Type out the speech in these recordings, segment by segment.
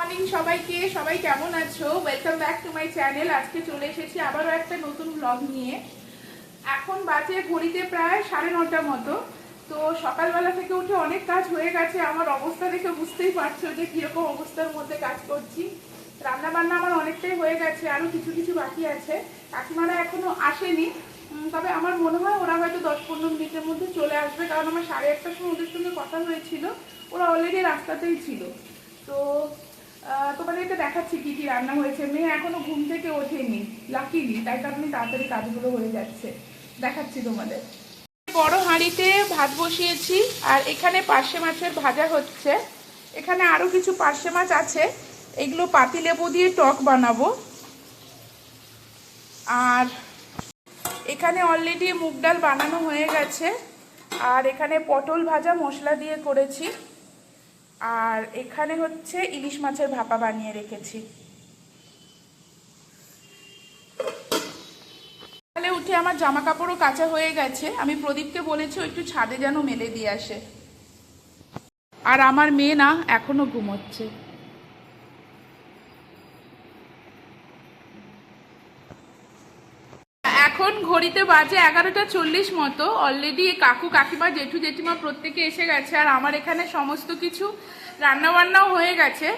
Morning সবাইকে, সবাই কেমন আছো? Welcome back to my channel আজকে চলে এসেছি আবারও একটা নতুন ব্লগ নিয়ে। এখন বাজে ঘড়িতে প্রায় সাড়ে নটার মতো। তো সকালবেলা থেকে উঠে অনেক কাজ হয়ে গেছে। আমার অবস্থা দেখে বুঝতেই পারছ যে কীরকম অবস্থার মধ্যে কাজ করছি। রান্না বান্না আমার অনেকটাই হয়ে গেছে আরও কিছু কিছু বাকি আছে। কাকিমারা এখনও আসেনি। তবে আমার মনে হয় ওরা হয়তো দশ পনেরো মিনিটের মধ্যে চলে আসবে। কারণ আমার সাড়ে একটার সময় ওদের সঙ্গে কথা হয়েছিল। ওরা অলরেডি রাস্তাতেই ছিল। তো তোমাদেরকে দেখাচ্ছি কি কি রান্না হয়েছে। মেয়ে এখনও ঘুম থেকে ওঠেনি লাকিলি তাই কারণে তাড়াতাড়ি কাজগুলো হয়ে যাচ্ছে। দেখাচ্ছি তোমাদের। বড় হাঁড়িতে ভাত বসিয়েছি, আর এখানে পার্শে মাছের ভাজা হচ্ছে। এখানে আরও কিছু পার্শে মাছ আছে, এগুলো পাতি লেবু দিয়ে টক বানাবো। আর এখানে অলরেডি মুগ ডাল বানানো হয়ে গেছে, আর এখানে পটল ভাজা মশলা দিয়ে করেছি। আর এখানে হচ্ছে ইলিশ মাছের ভাপা বানিয়ে রেখেছি। তাহলে উঠে আমার জামা কাপড়ও কাঁচা হয়ে গেছে। আমি প্রদীপকে বলেছি একটু ছাদে যেন মেলে দিয়ে আসে। আর আমার মেয়ে না এখনও ঘুমোচ্ছে এখন ঘড়িতে বাজে এগারোটা চল্লিশ মতো। অলরেডি কাকু কাকিমা, জেঠু জেঠিমা প্রত্যেকে এসে গেছে আর আমার এখানে সমস্ত কিছু রান্না বান্নাও হয়ে গেছে।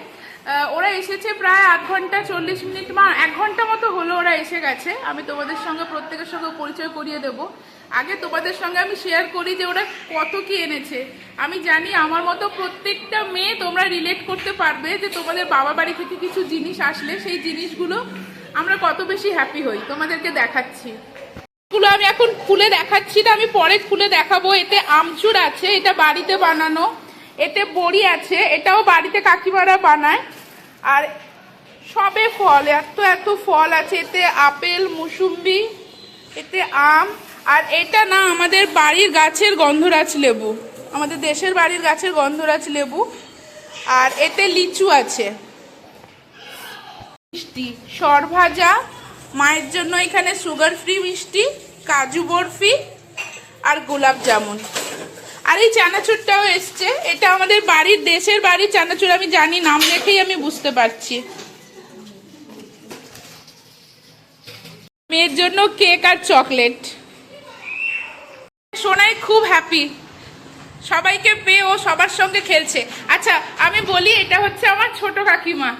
ওরা এসেছে প্রায় আধ ঘণ্টা চল্লিশ মিনিট বা এক ঘণ্টা মতো হলো ওরা এসে গেছে। আমি তোমাদের সঙ্গে, প্রত্যেকের সঙ্গে পরিচয় করিয়ে দেব। আগে তোমাদের সঙ্গে আমি শেয়ার করি যে ওরা কত কি এনেছে। আমি জানি আমার মতো প্রত্যেকটা মেয়ে তোমরা রিলেট করতে পারবে যে তোমাদের বাবা বাড়ি থেকে কিছু জিনিস আসলে সেই জিনিসগুলো আমরা কত বেশি হ্যাপি হই। তোমাদেরকে দেখাচ্ছি। গুলো আমি এখন খুলে দেখাচ্ছি না, আমি পরে খুলে দেখাবো। এতে আমচুর আছে, এটা বাড়িতে বানানো, এতে বড়ি আছে, এটাও বাড়িতে কাকিমারা বানায়। আর সবে ফল, এত এত ফল আছে, এতে আপেল, মুসুম্বি, এতে আম, আর এটা না, আমাদের বাড়ির গাছের গন্ধরাজ লেবু, আমাদের দেশের বাড়ির গাছের গন্ধরাজ লেবু, আর এতে লিচু আছে। মিষ্টি, সরভাজা, মায়ের জন্য এখানে সুগার ফ্রি মিষ্টি কাজু বরফি আর গোলাপ জামুন। আর এই চানাচুরটাও এসছে। এটা আমাদের বাড়ির, দেশের বাড়ির চানাচুর, আমি জানি, নাম দেখেই আমি বুঝতে পারছি। মেয়ের জন্য কেক আর চকলেট। সোনাই খুব হ্যাপি সবাইকে পেয়ে ও সবার সঙ্গে খেলছে। আচ্ছা আমি বলি, এটা হচ্ছে আমার ছোট কাকিমা।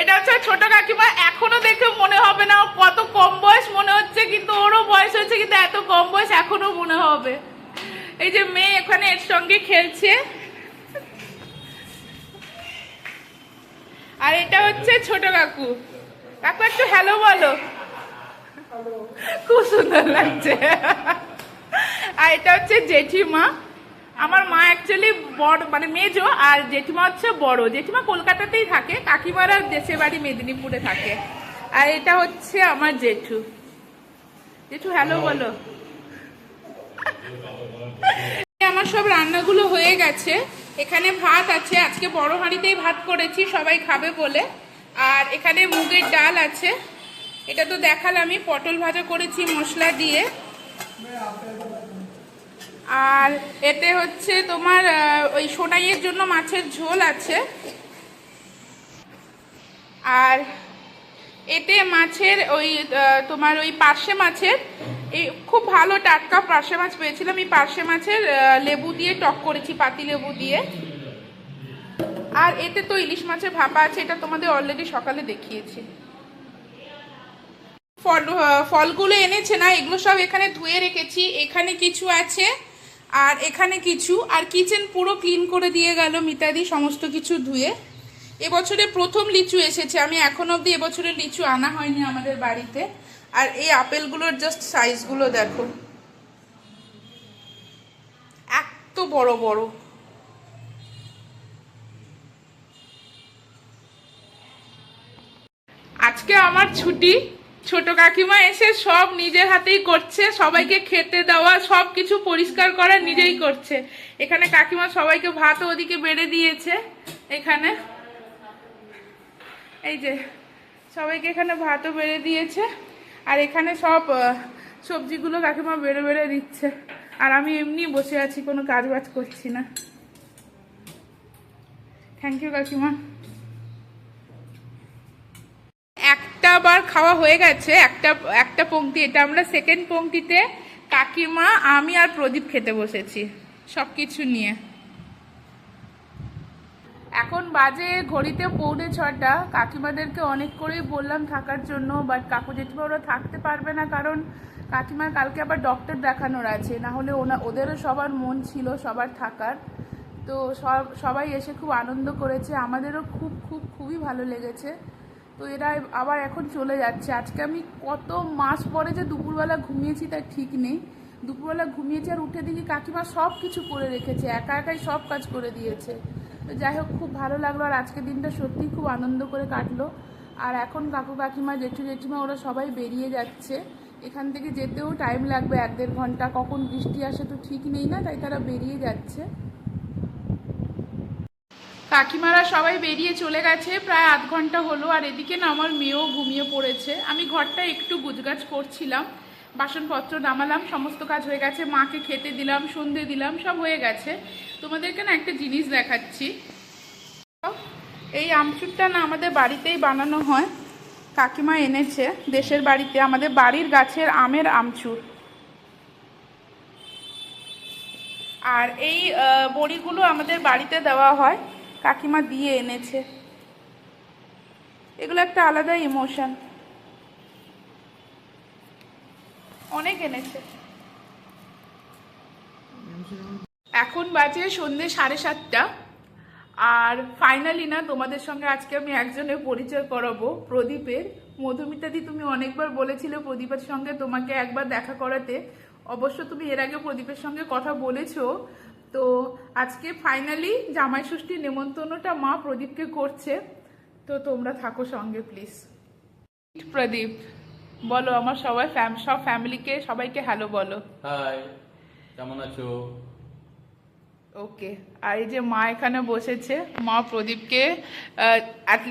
এটা হচ্ছে ছোট কাকিমা, এখনও দেখে মনে হবে না কত কম বয়স, মনে হচ্ছে কিন্তু ওরও বয়স হচ্ছে কিন্তু এত কম বয়স এখনও মনে হবে। এই যে মেয়ে এখানে এর সঙ্গে খেলছে। আর এটা হচ্ছে ছোট কাকু। কাকু, একটু হ্যালো বলো। খুব সুন্দর লাগছে। আর এটা হচ্ছে জেঠিমা। আমার মা অ্যাকচুয়ালি বড় মানে মেজো আর জেঠিমা হচ্ছে বড়। জেঠিমা কলকাতাতেই থাকে কাকিমারা দেশের বাড়ি মেদিনীপুরে থাকে। আর এটা হচ্ছে আমার জেঠু। জেঠু হ্যালো বলো। আমার সব রান্নাগুলো হয়ে গেছে। এখানে ভাত আছে আজকে বড় হাঁড়িতেই ভাত করেছি সবাই খাবে বলে। আর এখানে মুগের ডাল আছে। এটা তো দেখালামই পটল ভাজা করেছি মশলা দিয়ে। আর এতে হচ্ছে তোমার ওই সোনাইয়ের জন্য মাছের ঝোল আছে। আর এতে মাছের ওই তোমার ওই পার্শে মাছের, এই খুব ভালো টাটকা পার্শে মাছ পেয়েছিলাম। এই পার্শে মাছের লেবু দিয়ে টক করেছি, পাতি লেবু দিয়ে। আর এতে তো ইলিশ মাছের ভাপা আছে, এটা তোমাদের অলরেডি সকালে দেখিয়েছি। ফল ফলগুলো এনেছে না, এগুলো সব এখানে ধুয়ে রেখেছি। এখানে কিছু আছে। আর এখানে কিছু, আর কিচেন পুরো ক্লিন করে দিয়ে গেল মিতাদি, সমস্ত কিছু ধুয়ে। এবছরে প্রথম লিচু এসেছে, আমি এখন অবধি এবছরের লিচু আনা হয়নি আমাদের বাড়িতে। আর এই আপেলগুলোর জাস্ট সাইজগুলো দেখো। এত বড় বড়। আজকে আমার ছুটি। ছোট কাকিমা এসে সব নিজের হাতেই করছে, সবাইকে খেতে দেওয়া সব কিছু পরিষ্কার করা নিজেই করছে। এখানে কাকিমা সবাইকে ভাত ওদিকে বেড়ে দিয়েছে, এখানে। এই যে, সবাইকে এখানে ভাতও বেড়ে দিয়েছে, আর এখানে সব সবজিগুলো কাকিমা বেড়ে বেড়ে দিচ্ছে। আর আমি এমনি বসে আছি, কোনো কাজ বাজ করছি না। থ্যাংক ইউ কাকিমা। একটা বার খাওয়া হয়ে গেছে। একটা একটা পংক্তি এটা আমরা সেকেন্ড পংক্তিতে কাকিমা, আমি আর প্রদীপ খেতে বসেছি সব কিছু নিয়ে। এখন বাজে ঘড়িতে পৌনে ছটা। কাকিমাদেরকে অনেক করেই বললাম থাকার জন্য বাট কাকু জেঠিমা ওরা থাকতে পারবে না কারণ কাকিমার কালকে আবার ডক্টর দেখানোর আছে। না হলে ওনা, ওদেরও সবার মন ছিল সবার থাকার। তো সব, সবাই এসে খুব আনন্দ করেছে। আমাদেরও খুব খুব, খুবই ভালো লেগেছে। তো এরা আবার এখন চলে যাচ্ছে। আজকে আমি কত মাস পরে যে দুপুরবেলা ঘুমিয়েছি তার ঠিক নেই। দুপুরবেলা ঘুমিয়েছি আর উঠে দেখি কাকিমা সব কিছু করে রেখেছে, একা একাই সব কাজ করে দিয়েছে। তো যাই হোক, খুব ভালো লাগল আর আজকের দিনটা সত্যিই খুব আনন্দ করে কাটলো। আর এখন কাকু, কাকিমা, জেঠু, জেঠিমা ওরা সবাই বেরিয়ে যাচ্ছে। এখান থেকে যেতেও টাইম লাগবে এক দেড় ঘণ্টা। কখন বৃষ্টি আসে তো ঠিক নেই না, তাই তারা বেরিয়ে যাচ্ছে। কাকিমারা সবাই বেরিয়ে চলে গেছে, প্রায় আধ ঘণ্টা হলো, আর এদিকে না আমার মেয়েও ঘুমিয়ে পড়েছে। আমি ঘরটা একটু গুজগাছ করছিলাম, বাসনপত্র নামালাম, সমস্ত কাজ হয়ে গেছে, মাকে খেতে দিলাম, সন্ধে দিলাম, সব হয়ে গেছে। তোমাদেরকে না একটা জিনিস দেখাচ্ছি। এই আমচুরটা না আমাদের বাড়িতেই বানানো হয়। কাকিমা এনেছে দেশের বাড়িতে, আমাদের বাড়ির গাছের আমের আমচুর। আর এই বড়িগুলো আমাদের বাড়িতে দেওয়া হয়। কাকিমা দিয়ে এনেছে। এগুলো একটা আলাদা ইমোশন অনেক এনেছে। এখন বাজে সন্ধে সাড়ে সাতটা। আর ফাইনালি না, তোমাদের সঙ্গে আজকে আমি একজনের পরিচয় করাবো, প্রদীপের। মধুমিতাদি তুমি অনেকবার বলেছিলে প্রদীপের সঙ্গে তোমাকে একবার দেখা করাতে। অবশ্য তুমি এর আগে প্রদীপের সঙ্গে কথা বলেছ তো আজকে ফাইনালি জামাই ষষ্ঠীর নেমন্তন্নটা মা প্রদীপকে করছে। তো তোমরা থাকো সঙ্গে প্লিজ প্রদীপ। বলো আমার সবাই ফ্যাম সব ফ্যামিলিকে সবাইকে হ্যালো বলো। হাই কেমন আছো? ওকে আর এই যে মা এখানে বসেছে মা প্রদীপকে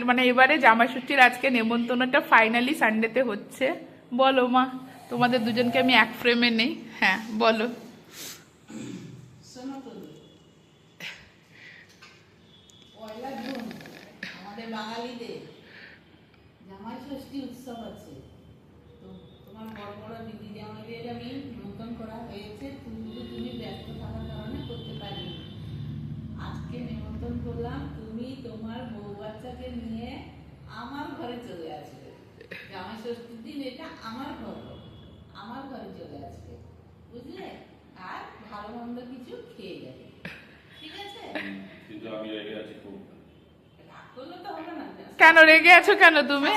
মানে এবারে জামাই ষষ্ঠীর আজকে নেমন্তন্নটা ফাইনালি সানডেতে হচ্ছে। বলো মা তোমাদের দুজনকে আমি এক ফ্রেমে নেই। হ্যাঁ বলো শোনো তো পয়লা জুন আমাদের আমার ঘরে চলে আসবে। জামাই ষষ্ঠীর দিন এটা আমার ঘর। আমার ঘরে চলে আসবে। বুঝলে? আর ভালো মন্দ কিছু খেয়ে যাবে। ঠিক আছে? কিন্তু আমি রেগে আছি খুব রাগ করলে তো হবে না কেন রেগে আছো কেন তুমি?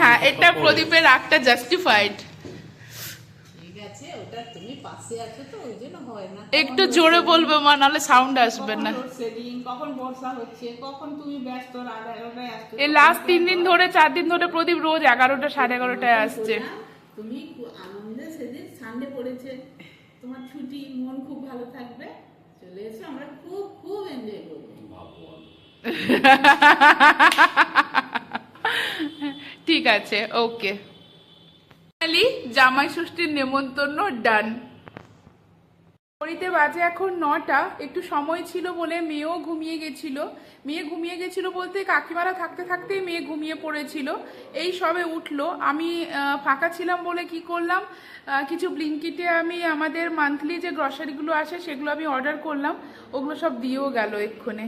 হ্যাঁ এটা প্রদীপের রাগটা জাস্টিফাইড ঠিক আছে ওটা তুমি পাশে আছো তো ওই জন্য একটু জোরে বলবে মা নাহলে সাউন্ড আসবে না। লোডশেডিং কখন বর্ষা হচ্ছে কখন তুমি ব্যস্ত রাত এই লাস্ট তিন দিন ধরে চার দিন ধরে প্রদীপ রোজ এগারোটা সাড়ে এগারোটায় আসছে। তুমি আনন্দে সেদিন সানডে পড়েছে। তোমার ছুটি মন খুব ভালো থাকবে। চলে এসো আমরা খুব খুব এনজয় করব। ঠিক আছে ওকে জামাই ষষ্ঠীর নেমন্তন্ন ডান ঘড়িতে বাজে এখন নটা, একটু সময় ছিল বলে মেয়েও ঘুমিয়ে গেছিল। মেয়ে ঘুমিয়ে গেছিল বলতে কাকিমারা থাকতে থাকতেই মেয়ে ঘুমিয়ে পড়েছিল। এই সবে উঠল। আমি ফাঁকা ছিলাম বলে কি করলাম? কিছু ব্লিঙ্কিটে আমি আমাদের মান্থলি যে গ্রসারিগুলো আসে সেগুলো আমি অর্ডার করলাম। ওগুলো সব দিয়েও গেল এক্ষুনি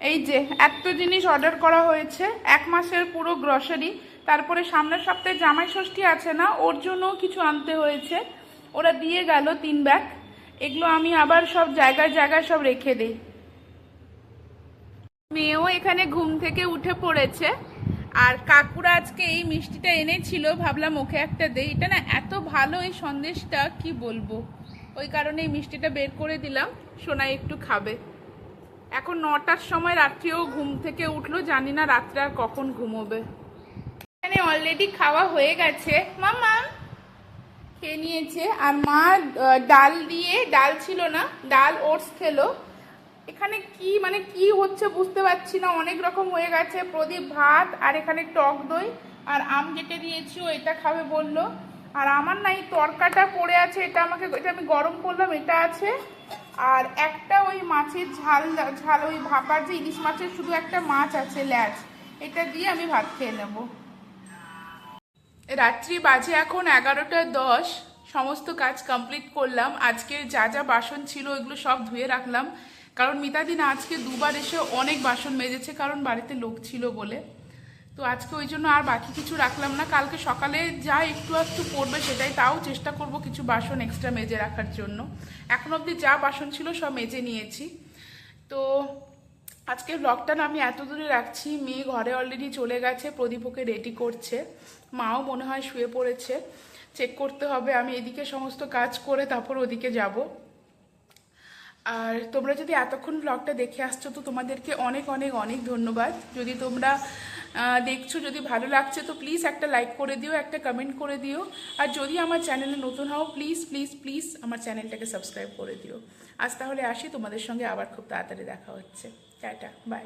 এই যে, এত জিনিস অর্ডার করা হয়েছে, এক মাসের পুরো গ্রসারি তারপরে সামনের সপ্তাহে জামাই ষষ্ঠী আছে না, ওর জন্যও কিছু আনতে হয়েছে। ওরা দিয়ে গেল তিন ব্যাগ এগুলো আমি আবার সব জায়গায় জায়গায় সব রেখে দিই। মেয়েও এখানে ঘুম থেকে উঠে পড়েছে, আর কাকুরা আজকে এই মিষ্টিটা এনেছিল, ভাবলাম ওকে একটা দেই। এটা না এত ভালো এই সন্দেশটা, কি বলব? ওই কারণে এই মিষ্টিটা বের করে দিলাম, সোনাই একটু খাবে। এখন নটার সময় রাত্রিও ঘুম থেকে উঠল, জানি না রাত্রে আর কখন ঘুমোবে। এখানে অলরেডি খাওয়া হয়ে গেছে। মামা খেয়ে নিয়েছে। আর মা ডাল দিয়ে, ডাল ছিল না, ডাল ওটস খেলো। এখানে কি মানে কি হচ্ছে বুঝতে পারছি না, অনেক রকম হয়ে গেছে। প্রদীপ ভাত, আর এখানে টক দই, আর আম কেটে দিয়েছি, ও এটা খাবে বলল। আর আমার না এই তরকাটা পড়ে আছে, এটা আমাকে, এটা আমি গরম করলাম, এটা আছে। আর একটা ওই মাছের ঝাল ঝাল ওই ভাপার যে ইলিশ মাছের শুধু একটা মাছ আছে, ল্যাচ, এটা দিয়ে আমি ভাত খেয়ে নেব। রাত্রি বাজে এখন এগারোটা দশ, সমস্ত কাজ কমপ্লিট করলাম। আজকে যা যা বাসন ছিল ওইগুলো সব ধুয়ে রাখলাম। কারণ মিতাদিন আজকে দুবার এসে অনেক বাসন মেজেছে, কারণ বাড়িতে লোক ছিল বলে। তো আজকে ওই জন্য আর বাকি কিছু রাখলাম না। কালকে সকালে যা একটু একটু পড়বে সেটাই। তাও চেষ্টা করব কিছু বাসন এক্সট্রা মেজে রাখার জন্য। এখন অবধি যা বাসন ছিল সব মেজে নিয়েছি। তো আজকে ব্লগটা না আমি এত দূরে রাখছি। মেয়ে ঘরে অলরেডি চলে গেছে প্রদীপকে রেডি করছে। মাও মনে হয় শুয়ে পড়েছে। চেক করতে হবে। আমি এদিকে সমস্ত কাজ করে তারপর ওদিকে যাব। আর তোমরা যদি এতক্ষণ ব্লগটা দেখে আসছো, তো তোমাদেরকে অনেক অনেক অনেক ধন্যবাদ। যদি তোমরা দেখছ, যদি ভালো লাগছে, তো প্লিজ একটা লাইক করে দিও, একটা কমেন্ট করে দিও। আর যদি আমার চ্যানেলে নতুন হও প্লিজ প্লিজ প্লিজ আমার চ্যানেলটাকে সাবস্ক্রাইব করে দিও। আজ তাহলে আসি, তোমাদের সঙ্গে আবার খুব তাড়াতাড়ি দেখা হচ্ছে। Tata bye